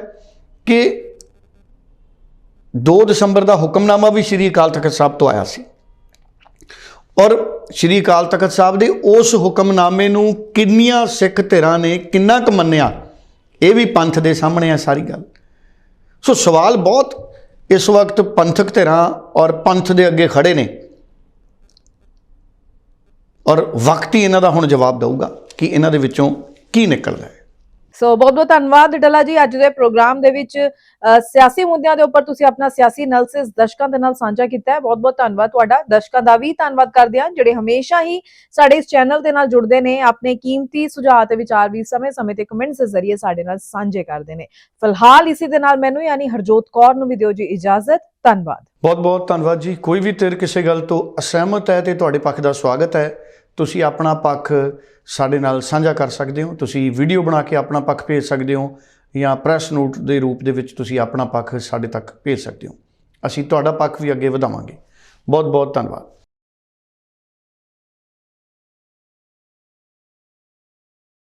ਕਿ 2 ਦਸੰਬਰ ਦਾ ਹੁਕਮਨਾਮਾ ਵੀ ਸ਼੍ਰੀ ਅਕਾਲ ਤਖਤ ਸਾਹਿਬ ਤੋਂ ਆਇਆ ਸੀ। ਔਰ ਸ਼੍ਰੀ ਅਕਾਲ ਤਖਤ ਸਾਹਿਬ ਦੇ ਉਸ ਹੁਕਮਨਾਮੇ ਨੂੰ ਕਿੰਨੀਆਂ ਸਿੱਖ ਧਿਰਾਂ ਨੇ ਕਿੰਨਾ ਕੁ ਮੰਨਿਆ, ਇਹ ਵੀ ਪੰਥ ਦੇ ਸਾਹਮਣੇ ਆ ਸਾਰੀ ਗੱਲ। ਸੋ ਸਵਾਲ ਬਹੁਤ, ਇਸ ਵਕਤ ਪੰਥਕ ਧਿਰਾਂ ਔਰ ਪੰਥ ਦੇ ਅੱਗੇ ਖੜੇ ਨੇ। ਔਰ ਵਕਤ ਹੀ ਇਹਨਾਂ ਦਾ ਹੁਣ ਜਵਾਬ ਦੇਊਗਾ ਕਿ ਇਹਨਾਂ ਦੇ ਵਿੱਚੋਂ ਕੀ ਨਿਕਲਦਾ ਹੈ। ਸੋ ਬਹੁਤ ਬਹੁਤ ਧੰਨਵਾਦ ਡੱਲਾ ਜੀ ਅੱਜ ਦੇ ਪ੍ਰੋਗਰਾਮ ਦੇ ਵਿੱਚ। ਸਿਆਸੀ ਮੁੱਦਿਆਂ ਦੇ ਉੱਪਰ ਤੁਸੀਂ ਆਪਣਾ ਸਿਆਸੀ ਐਨਾਲਿਸਿਸ ਦਰਸ਼ਕਾਂ ਦੇ ਨਾਲ ਸਾਂਝਾ ਕੀਤਾ ਹੈ। ਬਹੁਤ ਬਹੁਤ ਧੰਨਵਾਦ ਤੁਹਾਡਾ। ਦਰਸ਼ਕਾਂ ਦਾ ਵੀ ਧੰਨਵਾਦ ਕਰਦੇ ਹਾਂ, ਜਿਹੜੇ ਹਮੇਸ਼ਾ ਹੀ ਸਾਡੇ ਇਸ ਚੈਨਲ ਦੇ ਨਾਲ ਜੁੜਦੇ ਨੇ, ਆਪਣੇ ਕੀਮਤੀ ਸੁਝਾਅ ਤੇ ਵਿਚਾਰ ਵੀ ਸਮੇਂ-ਸਮੇਂ ਤੇ ਕਮੈਂਟਸ ਦੇ ਜ਼ਰੀਏ ਸਾਡੇ ਨਾਲ ਸਾਂਝੇ ਕਰਦੇ ਨੇ। ਫਿਲਹਾਲ ਇਸੇ ਦੇ ਨਾਲ ਮੈਨੂੰ ਯਾਨੀ ਹਰਜੋਤ ਕੌਰ ਨੂੰ ਵੀ ਦਿਓ ਜੀ ਇਜਾਜ਼ਤ। ਧੰਨਵਾਦ। ਬਹੁਤ ਬਹੁਤ ਧੰਨਵਾਦ ਜੀ। ਕੋਈ ਵੀ ਧਿਰ ਕਿਸੇ ਗੱਲ ਤੋਂ ਅਸਹਿਮਤ ਹੈ ਤੇ ਤੁਹਾਡੇ ਪੱਖ ਦਾ ਸਵਾਗਤ ਹੈ। ਤੁਸੀਂ ਆਪਣਾ ਪੱਖ ਸਾਡੇ ਨਾਲ ਸਾਂਝਾ ਕਰ ਸਕਦੇ ਹੋ। ਤੁਸੀਂ ਵੀਡੀਓ ਬਣਾ ਕੇ ਆਪਣਾ ਪੱਖ ਭੇਜ ਸਕਦੇ ਹੋ ਜਾਂ ਪ੍ਰੈਸ ਨੋਟ ਦੇ ਰੂਪ ਦੇ ਵਿੱਚ ਤੁਸੀਂ ਆਪਣਾ ਪੱਖ ਸਾਡੇ ਤੱਕ ਭੇਜ ਸਕਦੇ ਹੋ। ਅਸੀਂ ਤੁਹਾਡਾ ਪੱਖ ਵੀ ਅੱਗੇ ਵਧਾਵਾਂਗੇ। ਬਹੁਤ ਬਹੁਤ ਧੰਨਵਾਦ।